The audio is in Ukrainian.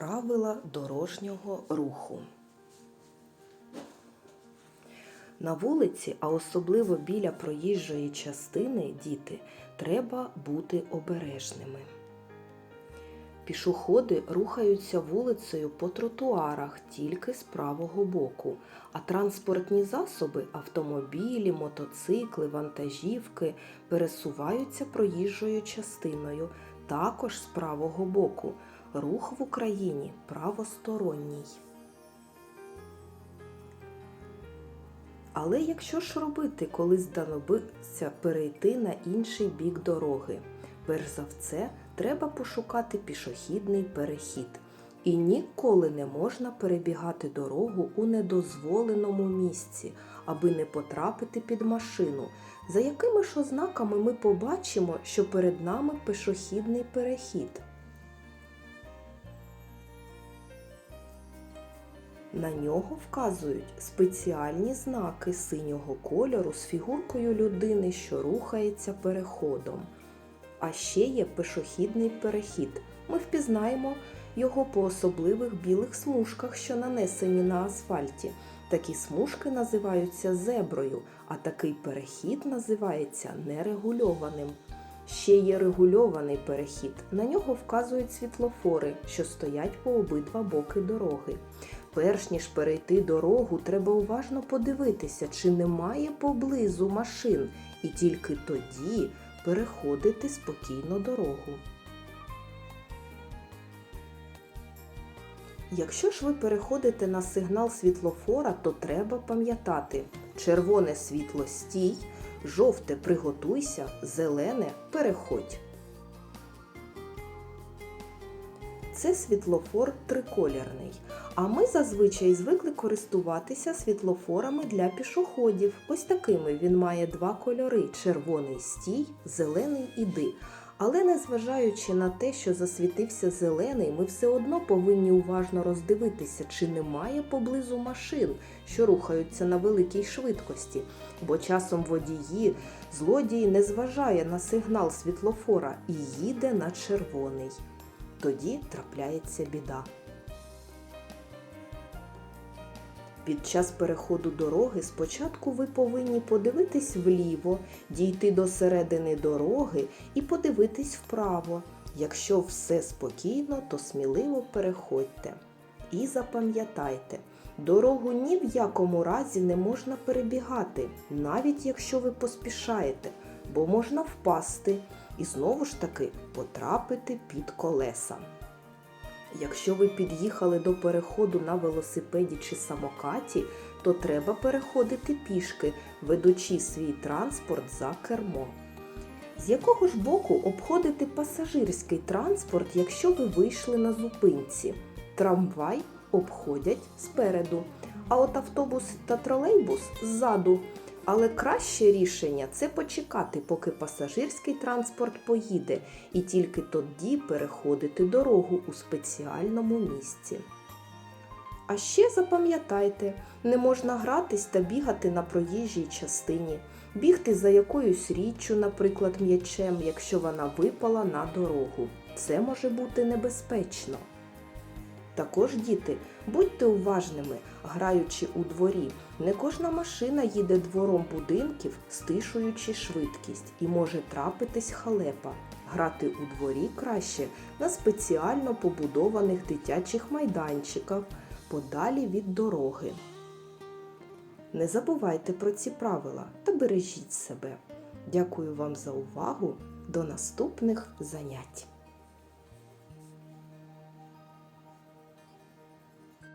Правила дорожнього руху. На вулиці, а особливо біля проїжджої частини, діти, треба бути обережними. Пішоходи рухаються вулицею по тротуарах тільки з правого боку, а транспортні засоби, автомобілі, мотоцикли, вантажівки пересуваються проїжджою частиною також з правого боку. Рух в Україні правосторонній. Але якщо ж робити, коли знадобиться перейти на інший бік дороги? Перш за все, треба пошукати пішохідний перехід. І ніколи не можна перебігати дорогу у недозволеному місці, аби не потрапити під машину. За якими ж ознаками ми побачимо, що перед нами пішохідний перехід? На нього вказують спеціальні знаки синього кольору з фігуркою людини, що рухається переходом. А ще є пішохідний перехід. Ми впізнаємо його по особливих білих смужках, що нанесені на асфальті. Такі смужки називаються зеброю, а такий перехід називається нерегульованим. Ще є регульований перехід. На нього вказують світлофори, що стоять по обидва боки дороги. Перш ніж перейти дорогу, треба уважно подивитися, чи немає поблизу машин, і тільки тоді переходити спокійно дорогу. Якщо ж ви переходите на сигнал світлофора, то треба пам'ятати: червоне світло стій, жовте приготуйся, зелене переходь. Це світлофор триколірний. А ми зазвичай звикли користуватися світлофорами для пішоходів. Ось такими він має два кольори: червоний стій, зелений іди. Але незважаючи на те, що засвітився зелений, ми все одно повинні уважно роздивитися, чи немає поблизу машин, що рухаються на великій швидкості. Бо часом водії, злодій не зважає на сигнал світлофора і їде на червоний. Тоді трапляється біда. Під час переходу дороги спочатку ви повинні подивитись вліво, дійти до середини дороги і подивитись вправо. Якщо все спокійно, то сміливо переходьте. І запам'ятайте, дорогу ні в якому разі не можна перебігати, навіть якщо ви поспішаєте, бо можна впасти і знову ж таки потрапити під колеса. Якщо ви під'їхали до переходу на велосипеді чи самокаті, то треба переходити пішки, ведучи свій транспорт за кермо. З якого ж боку обходити пасажирський транспорт, якщо ви вийшли на зупинці? Трамвай обходять спереду, а от автобус та тролейбус ззаду. Але краще рішення це почекати, поки пасажирський транспорт поїде, і тільки тоді переходити дорогу у спеціальному місці. А ще запам'ятайте, не можна гратись та бігати на проїжджій частині, бігти за якоюсь річчю, наприклад, м'ячем, якщо вона випала на дорогу. Це може бути небезпечно. Також, діти, будьте уважними, граючи у дворі. Не кожна машина їде двором будинків, стишуючи швидкість, і може трапитись халепа. Грати у дворі краще на спеціально побудованих дитячих майданчиках, подалі від дороги. Не забувайте про ці правила та бережіть себе. Дякую вам за увагу. До наступних занять!